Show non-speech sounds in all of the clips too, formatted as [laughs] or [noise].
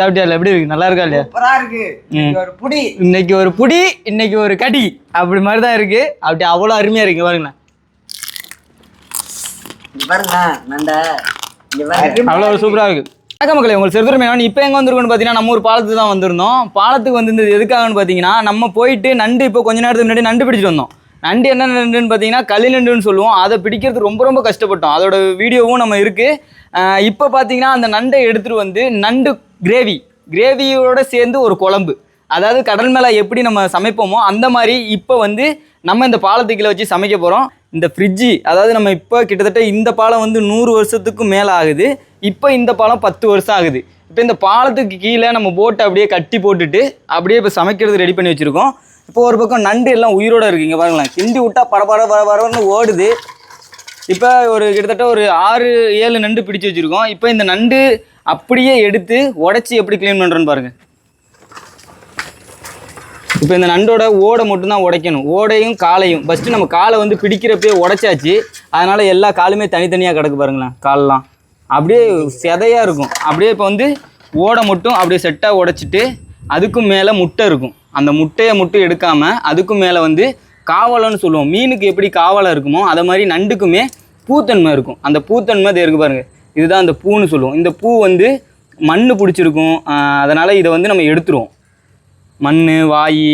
சாப்பிட்டியா எப்படி இருக்கு? நல்லா இருக்கா இல்லையா? சூப்பரா இருக்கு. ஒரு புடி. இன்னைக்கு ஒரு புடி இன்னைக்கு ஒரு கடி. அப்படி மாதிரி தான் இருக்கு. அப்படி அவ்வளோ அருமையா இருக்கு. பாருங்களேன். அவ்வளோ சூப்பராக இருக்கு. வணக்கம் மக்களே உங்களுக்கு சிறுதுரை இப்போ எங்கே வந்திருக்கோம்னு பார்த்தீங்கன்னா நம்ம ஒரு பாலத்துக்கு தான் வந்திருந்தோம். பாலத்துக்கு வந்திருந்தது எதுக்காகன்னு பார்த்தீங்கன்னா நம்ம போயிட்டு நண்டு இப்போ கொஞ்ச நேரத்துக்கு முன்னாடி நண்டு பிடிச்சிட்டு வந்தோம். நண்டு என்ன நண்டுன்னு பார்த்தீங்கன்னா களி நண்டுன்னு சொல்லுவோம். அதை பிடிக்கிறது ரொம்ப ரொம்ப கஷ்டப்பட்டோம். அதோட வீடியோவும் நம்ம இருக்குது இப்போ பார்த்தீங்கன்னா அந்த நண்டை எடுத்துகிட்டு வந்து நண்டு கிரேவி. கிரேவியோட சேர்ந்து ஒரு குழம்பு. அதாவது கடல் மேலே எப்படி நம்ம சமைப்போமோ அந்த மாதிரி இப்போ வந்து நம்ம இந்த பாலத்துக்குள்ள வச்சு சமைக்க போகிறோம் இந்த ஃப்ரிட்ஜு அதாவது நம்ம இப்போ கிட்டத்தட்ட இந்த பாலம் வந்து நூறு வருஷத்துக்கும் மேலே ஆகுது. இப்போ இந்த பாலம் பத்து வருஷம் ஆகுது. இப்போ இந்த பாலத்துக்கு கீழே நம்ம போட்டை அப்படியே கட்டி போட்டுட்டு அப்படியே இப்போ சமைக்கிறது ரெடி பண்ணி வச்சுருக்கோம். இப்போ ஒரு பக்கம் நண்டு எல்லாம் உயிரோட இருக்குங்க பாருங்களேன். கிண்டி விட்டால் பர பர பர பரன்னு ஓடுது. இப்போ ஒரு கிட்டத்தட்ட ஒரு ஆறு ஏழு நண்டு பிடிச்சி வச்சுருக்கோம். இப்போ இந்த நண்டு அப்படியே எடுத்து உடச்சி எப்படி க்ளீன் பண்ணுறேன்னு பாருங்கள் இப்போ இந்த நண்டோட ஓடை மட்டும்தான் உடைக்கணும். ஓடையும் காலையும். ஃபஸ்ட்டு நம்ம காலை வந்து பிடிக்கிறப்பே உடைச்சாச்சு. அதனால் எல்லா காலுமே தனித்தனியாக கிடக்கு பாருங்களேன் காலெலாம். அப்படியே செதையாக இருக்கும். அப்படியே இப்போ வந்து ஓடை மட்டும் அப்படியே செட்டாக உடைச்சிட்டு அதுக்கும் மேலே முட்டை இருக்கும். அந்த முட்டையை மட்டும் எடுக்காமல் அதுக்கும் மேலே வந்து காவலன்னு சொல்லுவோம். மீனுக்கு எப்படி காவலை இருக்குமோ அதை மாதிரி நண்டுக்குமே பூத்தன்மை இருக்கும். அந்த பூத்தன்மை இது இருக்கு இதுதான் அந்த பூன்னு சொல்லுவோம். இந்த பூ வந்து மண் பிடிச்சிருக்கும். அதனால் இதை வந்து நம்ம எடுத்துருவோம். மண் வாய்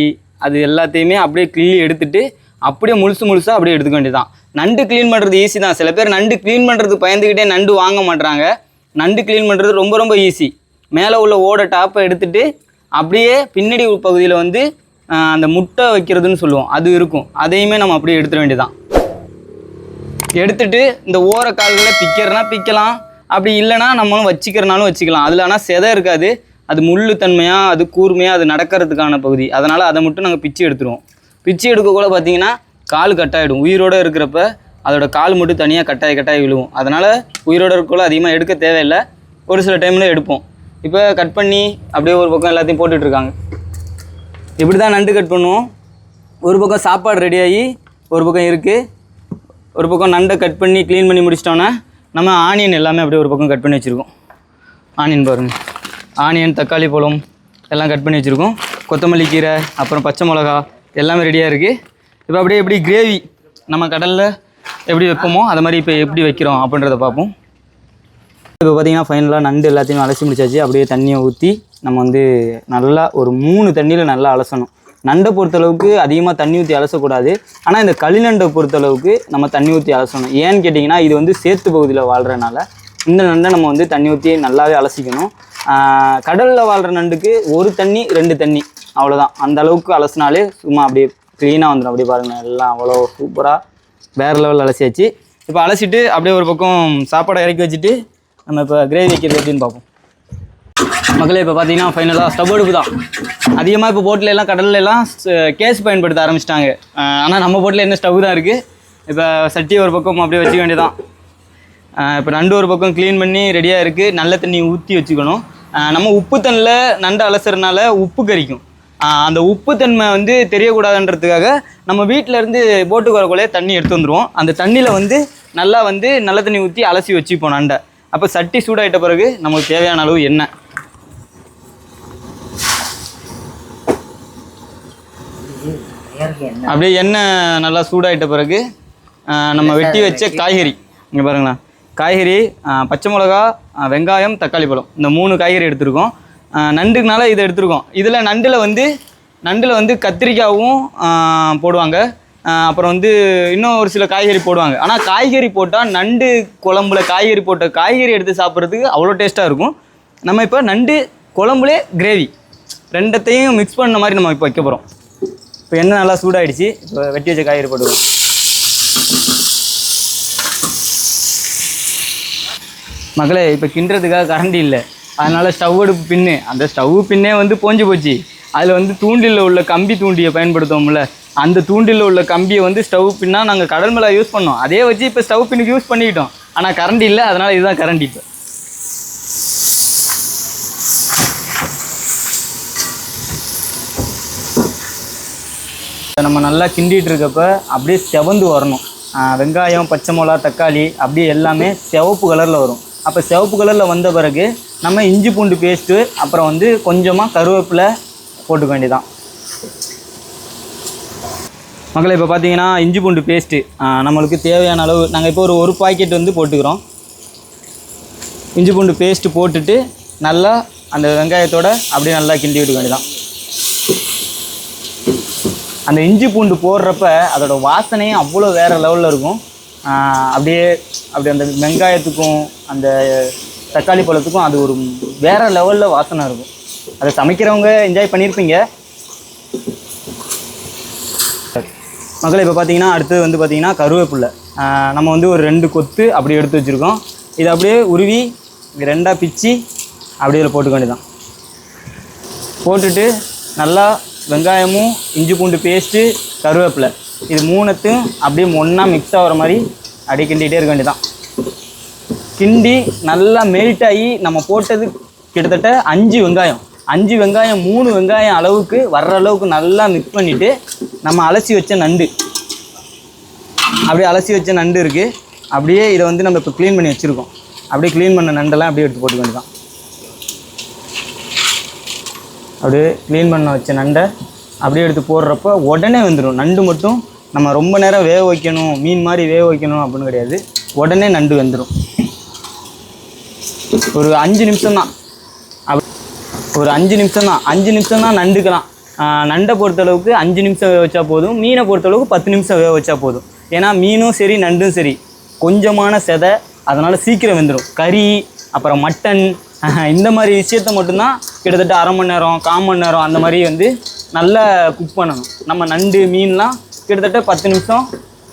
அது எல்லாத்தையுமே அப்படியே கிள்ளி எடுத்துட்டு அப்படியே முழுசு முழுசாக அப்படியே எடுத்துக்க வேண்டியதுதான். நண்டு க்ளீன் பண்ணுறது ஈஸி தான். சில பேர் நண்டு க்ளீன் பண்ணுறதுக்கு பயந்துக்கிட்டே நண்டு வாங்க மாட்டுறாங்க நண்டு க்ளீன் பண்ணுறது ரொம்ப ரொம்ப ஈஸி மேலே உள்ள ஓட டாப்பை எடுத்துட்டு அப்படியே பின்னாடி பகுதியில் வந்து அந்த முட்டை வைக்கிறதுன்னு சொல்லுவோம். அது இருக்கும். அதையுமே நம்ம அப்படியே எடுத்துட வேண்டியதான் எடுத்துட்டு இந்த ஓர கால்களை பிக்கிறனா பிக்கலாம். அப்படி இல்லைன்னா நம்மளும் வச்சுக்கிறனாலும் வச்சுக்கலாம். அதில் ஆனால் செதை இருக்காது. அது முள்ளு தன்மையாக அது கூர்மையாக அது நடக்கிறதுக்கான பகுதி. அதனால் அதை மட்டும் நாங்கள் பிச்சு எடுத்துருவோம். பிச்சு எடுக்கக்குள்ள பார்த்தீங்கன்னா கால் கட்டாயிடும் உயிரோடு இருக்கிறப்ப அதோட கால் மட்டும் தனியாக கட்டாய் கட்டாய் விழுவும். அதனால் உயிரோடு இருக்கக்குள்ள அதிகமாக எடுக்க தேவையில்லை. ஒரு சில டைமில் எடுப்போம். இப்போ கட் பண்ணி அப்படியே ஒரு பக்கம் எல்லாத்தையும் போட்டுட்ருக்காங்க. இப்படி தான் நண்டு கட் பண்ணுவோம். ஒரு பக்கம் சாப்பாடு ரெடியாகி ஒரு பக்கம் இருக்குது ஒரு பக்கம் நண்டை கட் பண்ணி க்ளீன் பண்ணி முடிச்சிட்டோன்னா நம்ம ஆனியன் எல்லாமே அப்படியே ஒரு பக்கம் கட் பண்ணி வச்சுருக்கோம். ஆனியன் பாருங்கள் ஆனியன் தக்காளி பழம் எல்லாம் கட் பண்ணி வச்சுருக்கோம். கொத்தமல்லி கீரை அப்புறம் பச்சை மிளகா எல்லாமே ரெடியாக இருக்குது இப்போ அப்படியே எப்படி கிரேவி நம்ம கடலில் எப்படி வைப்போமோ அது மாதிரி இப்போ எப்படி வைக்கிறோம் அப்படின்றத பார்ப்போம். இப்போ பார்த்தீங்கன்னா ஃபைனலாக நண்டு எல்லாத்தையும் அலசி முடிச்சாச்சு. அப்படியே தண்ணியை ஊற்றி நம்ம வந்து நல்லா ஒரு மூணு தண்ணியில் நல்லா அலசணும். நண்டை பொறுத்தளவுக்கு அதிகமாக தண்ணி ஊற்றி அலசக்கூடாது. ஆனால் இந்த களிநண்டை பொறுத்தளவுக்கு நம்ம தண்ணி ஊற்றி அலசணும். ஏன்னு கேட்டிங்கன்னா இது வந்து சேத்து பகுதியில் வாழ்கிறனால இந்த நண்டை நம்ம வந்து தண்ணி ஊற்றி நல்லாவே அலசிக்கணும். கடலில் வாழ்கிற நண்டுக்கு ஒரு தண்ணி ரெண்டு தண்ணி. அவ்வளோதான் அந்த அளவுக்கு அலசினாலே சும்மா அப்படியே க்ளீனாக வந்துடும் அப்படி பாருங்கள் எல்லாம் அவ்வளோ சூப்பராக வேறு லெவலில் அலசியாச்சு. இப்போ அலசிட்டு அப்படியே ஒரு பக்கம் சாப்பாடை இறக்கி வச்சுட்டு நம்ம இப்போ கிரேவி வைக்கிறது எப்படின்னு பார்ப்போம். மக்களே இப்போ பார்த்தீங்கன்னா ஃபைனலாக ஸ்டவ் அடுப்பு தான். அதிகமாக இப்போ போட்டில் எல்லாம் கடல்ல எல்லாம் கேஸ் பயன்படுத்த ஆரம்பிச்சிட்டாங்க. ஆனால் நம்ம போட்டில் என்ன ஸ்டவ் தான் இருக்குது இப்போ சட்டி ஒரு பக்கம் அப்படியே வச்சுக்க வேண்டியதான் இப்போ நண்டு ஒரு பக்கம் க்ளீன் பண்ணி ரெடியாக இருக்குது நல்ல தண்ணி ஊற்றி வச்சுக்கணும். நம்ம உப்பு தண்ணில் நண்டு அலசுறதுனால உப்பு கரிக்கும். அந்த உப்பு தன்மை வந்து தெரியக்கூடாதுன்றதுக்காக நம்ம வீட்டில் இருந்து போட்டுக்கு வரக்குள்ளே தண்ணி எடுத்து வந்துடுவோம் அந்த தண்ணியில் வந்து நல்லா வந்து நல்ல தண்ணி ஊற்றி அலசி வச்சுப்போம் நண்டை. அப்போ சட்டி சூடாயிட்ட பிறகு நமக்கு தேவையான அளவு எண்ணெய். அப்படியே எண்ணெய் நல்லா சூடாயிட்ட பிறகு நம்ம வெட்டி வச்ச காய்கறி. இங்கே பாருங்களேன் காய்கறி பச்சை மிளகா வெங்காயம் தக்காளி பழம். இந்த மூணு காய்கறி எடுத்திருக்கோம். நண்டுக்குனால இதை எடுத்திருக்கோம். இதில் நண்டில் வந்து நண்டில் வந்து கத்திரிக்காவும் ஆஹ் போடுவாங்க. அப்புறம் வந்து இன்னும் ஒரு சில காய்கறி போடுவாங்க. ஆனால் காய்கறி போட்டால் நண்டு குழம்புல காய்கறி போட்ட காய்கறி எடுத்து சாப்பிட்றதுக்கு அவ்வளோ டேஸ்ட்டாக இருக்கும். நம்ம இப்போ நண்டு குழம்புலே கிரேவி ரெண்டத்தையும் மிக்ஸ் பண்ண மாதிரி நம்ம இப்போ வைக்க போகிறோம் இப்போ எண்ணெய் நல்லா சூடாயிடுச்சு. இப்போ வெட்டி வச்ச காய்கறி போட்டுருவோம் மக்களே இப்போ கிண்டுறதுக்காக கரண்டி இல்லை. அதனால் ஸ்டவ் அடுப்பு பின்னு. அந்த ஸ்டவ் பின்னே வந்து போஞ்சு போச்சு. அதில் வந்து தூண்டிலில் உள்ள கம்பி தூண்டியை பயன்படுத்துவோம்ல அந்த தூண்டிலில் உள்ள கம்பியை வந்து ஸ்டவ் பின்னா நாங்கள் கடல் மேலே யூஸ் பண்ணோம். அதே வச்சு இப்போ ஸ்டவ் பின்னுக்கு யூஸ் பண்ணிக்கிட்டோம். ஆனால் கரண்ட் இல்லை அதனால் இதுதான் கரண்ட் இப்போ. நம்ம நல்லா கிண்டிகிட்டு இருக்கப்ப அப்படியே செவந்து வரணும். வெங்காயம் பச்சை மிளகா தக்காளி அப்படியே எல்லாமே சிவப்பு கலரில் வரும். அப்போ சிவப்பு கலரில் வந்த பிறகு நம்ம இஞ்சி பூண்டு பேஸ்ட்டு அப்புறம் வந்து கொஞ்சமாக கருவேப்பிலை போட்டுக்க வேண்டியதான் மக்களை இப்போ பார்த்தீங்கன்னா இஞ்சி பூண்டு பேஸ்ட்டு நம்மளுக்கு தேவையான அளவு நாங்கள் இப்போ ஒரு ஒரு பாக்கெட் வந்து போட்டுக்கிறோம். இஞ்சி பூண்டு பேஸ்ட்டு போட்டுட்டு நல்லா அந்த வெங்காயத்தோட அப்படியே நல்லா கிண்டி விட்டுக்க வேண்டியதான் அந்த இஞ்சி பூண்டு போடுறப்ப அதோட வாசனையும் அவ்வளோ வேறு லெவலில் இருக்கும். அப்படியே அப்படி அந்த வெங்காயத்துக்கும் அந்த தக்காளி பழத்துக்கும் அது ஒரு வேறு லெவலில் வாசனை இருக்கும். அதை சமைக்கிறவங்க என்ஜாய் பண்ணியிருப்பீங்க மக்களை இப்போ பார்த்தீங்கன்னா அடுத்தது வந்து பார்த்தீங்கன்னா கருவேப்பில்லை நம்ம வந்து ஒரு ரெண்டு கொத்து அப்படி எடுத்து வச்சுருக்கோம். இதை அப்படியே உருவி ரெண்டாக பிச்சு அப்படியே இதில் போட்டுக்க வேண்டியதான் போட்டுட்டு நல்லா வெங்காயமும் இஞ்சி பூண்டு பேஸ்ட்டு கருவேப்பிலை. இது மூணுத்தையும் அப்படியே ஒன்றா மிக்ஸ் ஆகிற மாதிரி அப்படியே கிண்டிகிட்டே இருக்க வேண்டியதான் கிண்டி நல்லா மெல்ட் ஆகி நம்ம போட்டது கிட்டத்தட்ட அஞ்சு வெங்காயம். அஞ்சு வெங்காயம் மூணு வெங்காயம் அளவுக்கு வர்ற அளவுக்கு நல்லா மிக்ஸ் பண்ணிவிட்டு நம்ம அலசி வச்ச நண்டு. அப்படியே அலசி வச்ச நண்டு இருக்குது அப்படியே இதை வந்து நம்ம இப்போ க்ளீன் பண்ணி வச்சுருக்கோம். அப்படியே க்ளீன் பண்ண நண்டெல்லாம் அப்படியே எடுத்து போட்டுக்க வேண்டியதான் அப்படியே க்ளீன் பண்ண வச்ச நண்டை அப்படியே எடுத்து போடுறப்ப உடனே வந்துடும் நண்டு மட்டும் நம்ம ரொம்ப நேரம் வேக வைக்கணும் மீன் மாதிரி வேக வைக்கணும் அப்படின்னு கிடையாது. உடனே நண்டு வந்துடும் ஒரு அஞ்சு நிமிஷம் தான். ஒரு அஞ்சு நிமிஷம் தான். அஞ்சு நிமிஷம் தான் நண்டுக்கலாம் நண்டை பொறுத்தளவுக்கு அஞ்சு நிமிஷம் வேக வச்சா போதும். மீனை பொறுத்தளவுக்கு பத்து நிமிஷம் வேக வச்சா போதும். ஏன்னா மீனும் சரி நண்டும் சரி. கொஞ்சமான செதை அதனால் சீக்கிரம் வெந்துடும் கறி அப்புறம் மட்டன் இந்த மாதிரி விஷயத்த மட்டும்தான் கிட்டத்தட்ட அரை மணி நேரம் கால் மணி நேரம் அந்த மாதிரி வந்து நல்லா குக் பண்ணணும். நம்ம நண்டு மீன்லாம் கிட்டத்தட்ட பத்து நிமிஷம்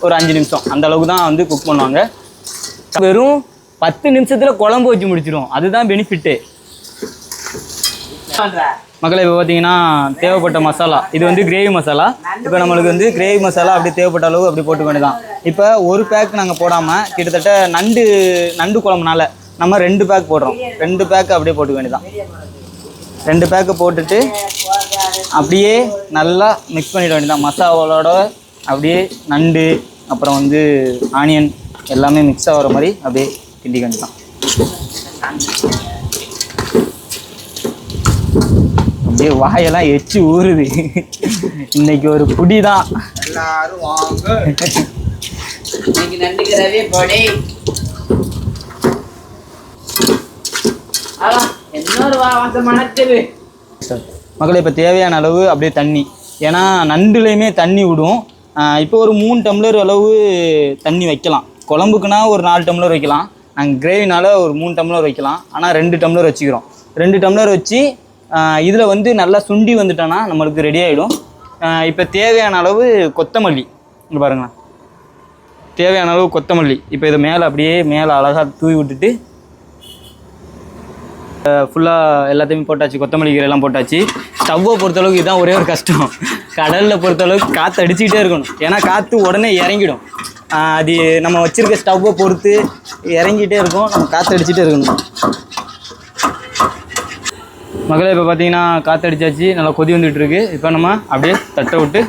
ஒரு அஞ்சு நிமிஷம் அந்த அளவுக்கு தான் வந்து குக் பண்ணுவாங்க. வெறும் பத்து நிமிஷத்தில் குழம்பு வச்சு முடிச்சிடும் அதுதான் பெனிஃபிட்டு மக்களை இப்போ பார்த்தீங்கன்னா தேவைப்பட்ட மசாலா. இது வந்து கிரேவி மசாலா. இப்போ நம்மளுக்கு வந்து கிரேவி மசாலா அப்படி தேவைப்பட்ட அளவு அப்படி போட்டு வேண்டியதான் இப்போ ஒரு பேக் நாங்கள் போடாமல் கிட்டத்தட்ட நண்டு நண்டு குழம்புனால நம்ம ரெண்டு பேக் போடுறோம். ரெண்டு பேக் அப்படியே போட்டுக்க வேண்டியதான் ரெண்டு பேக்கு போட்டுட்டு அப்படியே நல்லா மிக்ஸ் பண்ணிட வேண்டியதான் மசாலாவோட அப்படியே நண்டு அப்புறம் வந்து ஆனியன் எல்லாமே மிக்ஸ் ஆகிற மாதிரி அப்படியே கிண்டிக்க வேண்டியதான் அப்படியே வாயெல்லாம் எச்சு ஊறுது. இன்னைக்கு ஒரு புடி தான் எல்லாரும் வாங்க. மக்களை இப்போ தேவையான அளவு அப்படியே தண்ணி. ஏன்னா நண்டுலையுமே தண்ணி விடும். இப்போ ஒரு மூணு டம்ளர் அளவு தண்ணி வைக்கலாம். குழம்புக்குனா ஒரு நாலு டம்ளர் வைக்கலாம். நாங்கள் கிரேவினால் ஒரு மூணு டம்ளர் வைக்கலாம். ஆனால் ரெண்டு டம்ளர் வச்சுக்கிறோம். ரெண்டு டம்ளர் வச்சு இதில் வந்து நல்லா சுண்டி வந்துட்டோன்னா நம்மளுக்கு ரெடி ஆகிடும் இப்போ தேவையான அளவு கொத்தமல்லி. இங்கே பாருங்களேன். தேவையான அளவு கொத்தமல்லி. இப்போ இதை மேலே அப்படியே மேலே அழகாக தூவி விட்டுட்டு ஃபுல்லாக எல்லாத்தையுமே போட்டாச்சு கொத்தமல்லி கீரை எல்லாம் போட்டாச்சு. ஸ்டவ்வை பொறுத்தளவுக்கு இதுதான் ஒரே ஒரு கஷ்டம். கடலில் பொறுத்தளவுக்கு காற்று அடிச்சுக்கிட்டே இருக்கணும். ஏன்னா காற்று உடனே இறங்கிடும். அது நம்ம வச்சுருக்க ஸ்டவ்வை பொறுத்து இறங்கிட்டே இருக்கும். நம்ம காற்று அடிச்சுட்டே இருக்கணும். மகளே இப்போ பார்த்தீங்கன்னா காற்று அடித்தாச்சு நல்லா கொதி வந்துட்டு இப்போ நம்ம அப்படியே தட்டை விட்டு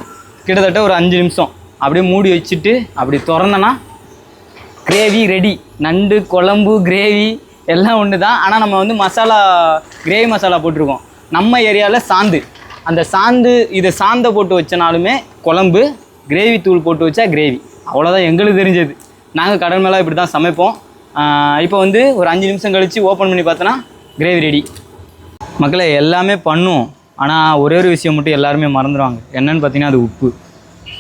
கிட்டத்தட்ட ஒரு அஞ்சு நிமிஷம் அப்படியே மூடி வச்சுட்டு அப்படி திறந்தோன்னா கிரேவி ரெடி நண்டு குழம்பு கிரேவி எல்லாம் ஒன்று தான் ஆனால் நம்ம வந்து மசாலா கிரேவி மசாலா போட்டிருக்கோம். நம்ம ஏரியாவில் சாந்து. அந்த சாந்து இதை சாந்தை போட்டு வச்சனாலுமே குழம்பு கிரேவி தூள் போட்டு வச்சா கிரேவி அவ்வளோதான் எங்களுக்கு தெரிஞ்சது. நாங்கள் கடல் மேலே இப்படி தான் சமைப்போம் இப்போ வந்து ஒரு அஞ்சு நிமிஷம் கழித்து ஓப்பன் பண்ணி பார்த்தோன்னா கிரேவி ரெடி மக்களை எல்லாமே பண்ணுவோம். ஆனால் ஒரே ஒரு விஷயம் மட்டும் எல்லாருமே மறந்துடுவாங்க என்னன்னு பார்த்தீங்கன்னா அது உப்பு.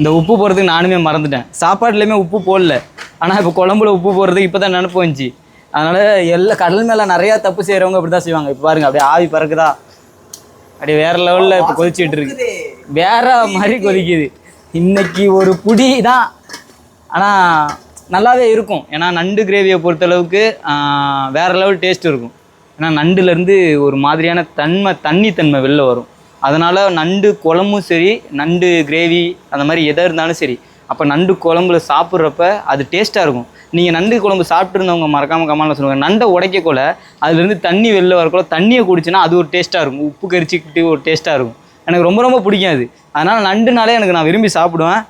இந்த உப்பு போடுறதுக்கு நானுமே மறந்துட்டேன். சாப்பாடுலேயுமே உப்பு போடல. ஆனால் இப்போ குழம்புல உப்பு போடுறதுக்கு இப்போ தான் நினப்பு வந்துச்சு. அதனால் எல்லா கடல் மேலே நிறையா தப்பு செய்கிறவங்க அப்படி தான் செய்வாங்க. இப்போ பாருங்க அப்படியே ஆவி பறக்குதா? அப்படியே வேற லெவலில் இப்போ கொதிச்சுட்டு இருக்கு. வேற மாதிரி கொதிக்குது. இன்னைக்கு ஒரு புடி தான். ஆனால் நல்லாவே இருக்கும். ஏன்னா நண்டு கிரேவியை பொறுத்தளவுக்கு வேற லெவல் டேஸ்ட் இருக்கும். ஏன்னா நண்டுலேருந்து ஒரு மாதிரியான தன்மை தண்ணி தன்மை வெளில வரும். அதனால் நண்டு குழம்பும் சரி நண்டு கிரேவி அந்த மாதிரி எதாக இருந்தாலும் சரி அப்போ நண்டு குழம்புல சாப்பிட்றப்ப அது டேஸ்ட்டாக இருக்கும். நீங்கள் நண்டு குழம்பு சாப்பிட்ருந்தவங்க மறக்காமல் கமாலில் சொல்லுவாங்க நண்டை உடைக்கக்குள்ள அதுலேருந்து தண்ணி வெளில வரக்குள்ள தண்ணியை குடிச்சுன்னா அது ஒரு டேஸ்ட்டாக இருக்கும். உப்பு கரிச்சிக்கிட்டு ஒரு டேஸ்ட்டாக இருக்கும். எனக்கு ரொம்ப ரொம்ப பிடிக்கும் அது அதனால் நண்டுனாலே எனக்கு நான் விரும்பி சாப்பிடுவேன்.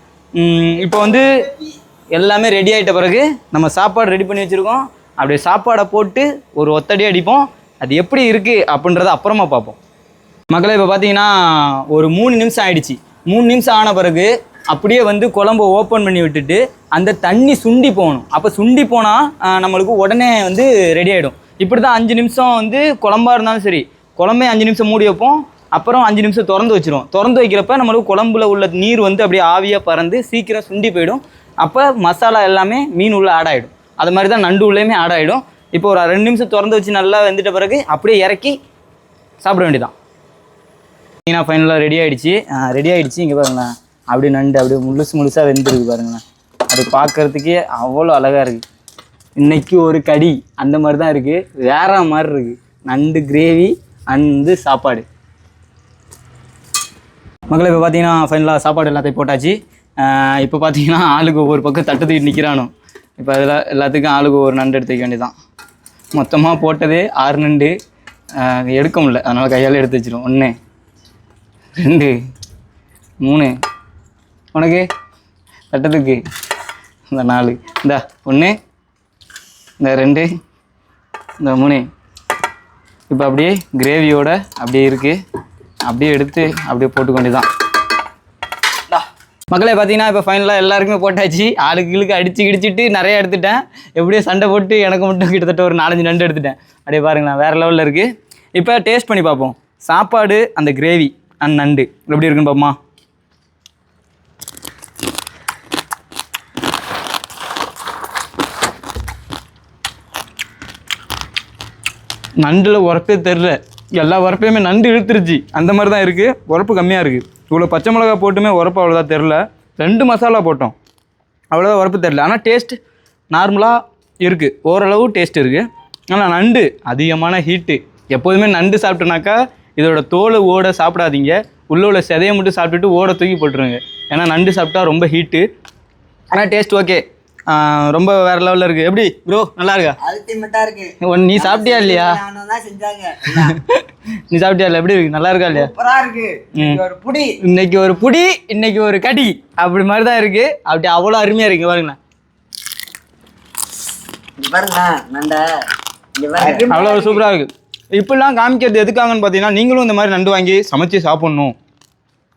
இப்போ வந்து எல்லாமே ரெடி ஆகிட்ட பிறகு நம்ம சாப்பாடு ரெடி பண்ணி வச்சுருக்கோம். அப்படியே சாப்பாடை போட்டு ஒரு ஒத்தடி அடிப்போம். அது எப்படி இருக்குது அப்படின்றத அப்புறமா பார்ப்போம். மக்களே இப்போ பார்த்தீங்கன்னா ஒரு மூணு நிமிஷம் ஆயிடுச்சு. மூணு நிமிஷம் ஆன பிறகு அப்படியே வந்து குழம்பு ஓப்பன் பண்ணி விட்டுட்டு அந்த தண்ணி சுண்டி போகணும். அப்போ சுண்டி போனால் நம்மளுக்கு உடனே வந்து ரெடி ஆகிடும் இப்படி தான் அஞ்சு நிமிஷம் வந்து குழம்பாக இருந்தாலும் சரி குழம்பே அஞ்சு நிமிஷம் மூடி வைப்போம். அப்புறம் அஞ்சு நிமிஷம் திறந்து வச்சிரும் திறந்து வைக்கிறப்ப நம்மளுக்கு குழம்புல உள்ள நீர் வந்து அப்படியே ஆவியாக பறந்து சீக்கிரம் சுண்டி போயிடும். அப்போ மசாலா எல்லாமே மீன் உள்ள ஆட் ஆகிடும் அது மாதிரி தான் நண்டு உள்ளேயுமே ஆட் ஆகிடும் இப்போ ஒரு ரெண்டு நிமிஷம் திறந்து வச்சு நல்லா வெந்துட்ட பிறகு அப்படியே இறக்கி சாப்பிட வேண்டியதான் மீனாக ஃபைனலாக ரெடி ஆகிடுச்சு ரெடி ஆகிடுச்சு இங்கே பாருங்களேன். அப்படியே நண்டு அப்படியே முழுசு முழுசாக வெந்திருக்கு பாருங்களேன். அது பார்க்கறதுக்கே அவ்வளோ அழகாக இருக்குது இன்னைக்கு ஒரு கடி அந்த மாதிரி தான் இருக்குது வேற மாதிரி இருக்குது நண்டு கிரேவி அண்டு சாப்பாடு. மக்களை இப்போ பார்த்தீங்கன்னா ஃபைனலாக சாப்பாடு எல்லாத்தையும் போட்டாச்சு. இப்போ பார்த்தீங்கன்னா ஆளுக்கு ஒவ்வொரு பக்கம் தட்டு தூக்கிட்டு நிற்கிறானோ இப்போ அதில் எல்லாத்துக்கும் ஆளுக்கு ஒவ்வொரு நண்டு எடுத்துக்க வேண்டியதான் மொத்தமாக போட்டதே ஆறு நண்டு. எடுக்க முடில அதனால் கையால் எடுத்து வச்சிடும் ஒன்று ரெண்டு மூணு. உனக்கு? தட்டத்துக்கு. இந்த நாலு. இந்த ஒன்று இந்த ரெண்டு. இந்த மூணு. இப்போ அப்படியே கிரேவியோட அப்படியே இருக்குது அப்படியே எடுத்து அப்படியே போட்டுக்கொண்டு தான் மக்களே பார்த்தீங்கன்னா இப்போ ஃபைனலாக எல்லாருக்குமே போட்டாச்சு. ஆளுக்கு இழுக்கு அடிச்சு கிடிச்சிட்டு நிறைய எடுத்துட்டேன். எப்படியோ சண்டை போட்டு எனக்கு மட்டும் கிட்டத்தட்ட ஒரு நாலஞ்சு நண்டு எடுத்துட்டேன். அப்படியே பாருங்களேன் வேறு லெவலில் இருக்குது இப்போ டேஸ்ட் பண்ணி பார்ப்போம். சாப்பாடு அந்த கிரேவி அண்ட் நண்டு. எப்படி இருக்குன்னு பார்ப்போமா? நண்டில் உரப்பே தெரில. எல்லா உரப்பையுமே நண்டு இழுத்துருச்சு. அந்த மாதிரி தான் இருக்குது உரப்பு கம்மியாக இருக்குது இவ்வளோ பச்சை மிளகா போட்டுமே உரப்பு அவ்வளோதான் தெரில. ரெண்டு மசாலா போட்டோம். அவ்வளோதான் உரப்பு தெரில. ஆனால் டேஸ்ட் நார்மலாக இருக்குது ஓரளவு டேஸ்ட் இருக்குது ஆனால் நண்டு அதிகமான ஹீட்டு எப்போதுமே நண்டு சாப்பிட்டோனாக்கா இதோட தோலை ஓட சாப்பிடாதீங்க. உள்ள உள்ள செதையை மட்டும் சாப்பிட்டுட்டு ஓட தூக்கி போட்டுருங்க. ஏன்னா நண்டு சாப்பிட்டா ரொம்ப ஹீட்டு ஆனால் டேஸ்ட் ஓகே ரொம்ப வேறு லெவலில் இருக்குது எப்படி ப்ரோ நல்லா இருக்கா? அல்டிமேட்டா இருக்கு. ஒன் [laughs] நீ சாப்பிட்டியா இல்லையா? நீ சாப்பிட்டியா இல்லை எப்படி இருக்கு? நல்லா இருக்கா இல்லையா? சூப்பரா இருக்கு. ஒரு புடி. இன்னைக்கு ஒரு புடி இன்னைக்கு ஒரு கடி. அப்படி மாதிரி தான் இருக்கு. அப்படி அவ்வளோ அருமையா இருக்கு. பாருங்களேன். அவ்வளோ சூப்பராக இருக்கு. இப்படிலாம் காமிக்கிறது எதுக்காகன்னு பார்த்தீங்கன்னா நீங்களும் இந்த மாதிரி நண்டு வாங்கி சமைச்சு சாப்பிட்ணும்.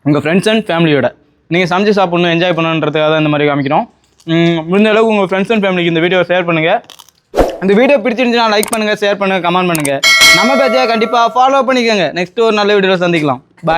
உங்கள் ஃப்ரெண்ட்ஸ் அண்ட் ஃபேமிலியோட நீங்கள் சமைச்சு சாப்பிட்ணும் என்ஜாய் பண்ணணுன்றதுக்காக தான் இந்த மாதிரி காமிக்கிறோம். முடிஞ்ச அளவுக்கு உங்கள் ஃப்ரெண்ட்ஸ் அண்ட் ஃபேமிலிக்கு இந்த வீடியோ ஷேர் பண்ணுங்கள் இந்த வீடியோ பிடிச்சிருந்துச்சுன்னா லைக் பண்ணுங்கள் ஷேர் பண்ணுங்கள் கமெண்ட் பண்ணுங்கள் நம்ம பேச்சை கண்டிப்பாக ஃபாலோ பண்ணிக்கோங்க. நெக்ஸ்ட் ஒரு நல்ல வீடியோவில் சந்திக்கலாம். பாய்